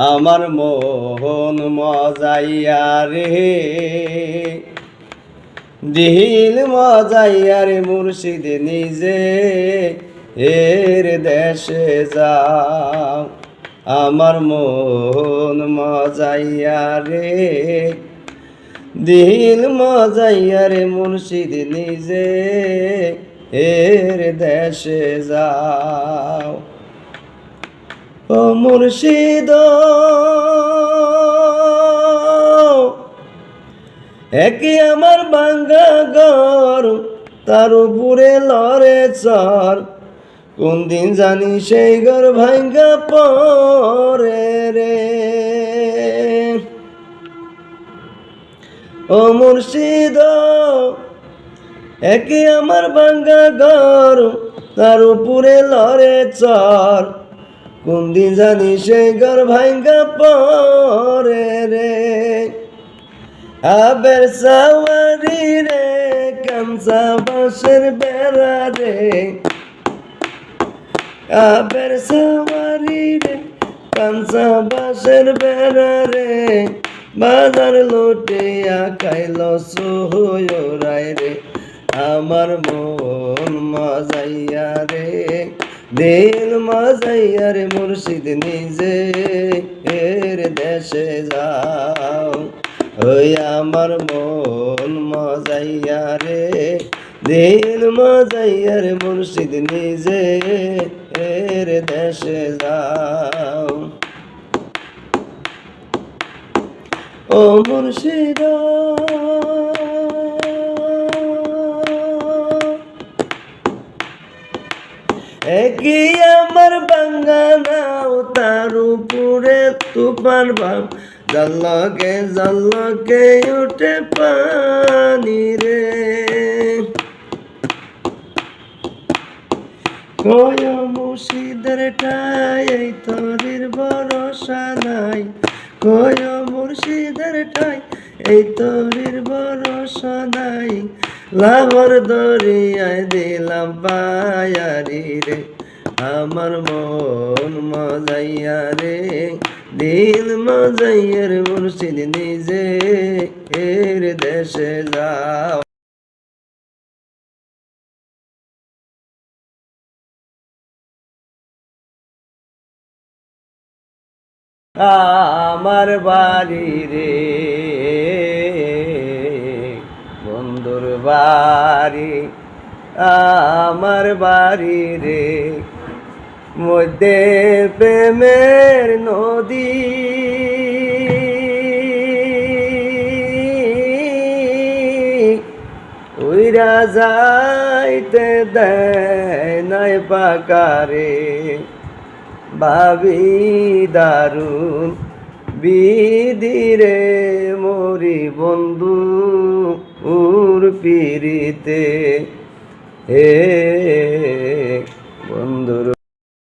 আমার মোহন মজাইয়া রে। দিল মজাইয়া রে মুর্শিদ নিজে, এর দেশে যাও। আমার মন মজাইয়া রে। দিল মজাইয়া রে মুর্শিদ নিজে, এর দেশে যাও। মুর্শিদ। একই আমার বাঙ্গা ঘর, তার উপরে লড়ে চর। কোন দিন জানি সেই ঘর ভাঙ্গা পরে রে। ও মুর্শিদ একই আমার বাঙ্গা ঘর, তার উপরে লড়ে চর। কোন দিন জানি সেই ঘর ভাঙ্গা পরে রে? আবের সাওয়ারি রে কামসা বাঁশের বেড়া রে। আবের সাওয়ারি রে কামসা বাঁশের বেড়া রে। বাজার লোটিয়া খাইল সোহরাই রে, আমার মন মজাইয়া রে। দিল মজাইয়া রে মুর্শিদ নিজে এর দেশে যাও। ওই আমার মন মজাইয়া রে দিল মজাইয়া রে মুর্শিদ নিজে এর দেশে যাও। ও মুর্শিদ একই আমার বাঙ্গানাও তার উপরে তুফান ভাব জল্লকে জল্লকে উঠে পানি রে। কয় মুর্শিদের ঠাই তরির ভরসা নাই কয় মুর্শিদের ঠাই এই তরির ভরসা নাই, লাভর দরিয়ায় দিলাম পায়ারি রে। আমার মন মজাইয়া রে দিল মজাইয়ার মুর্শিদ নিজে এর দেশে যাও। আমার বাড়ি রে। বন্ধুর বাড়ি, আমার বাড়ি রে। মধ্যে প্রেমের নদী। উইরা যাইতে দেয় নাই পাকারে ভাবি দারুণ বিধিরে মরি বন্ধু উর পিরিতে হে বন্ধুর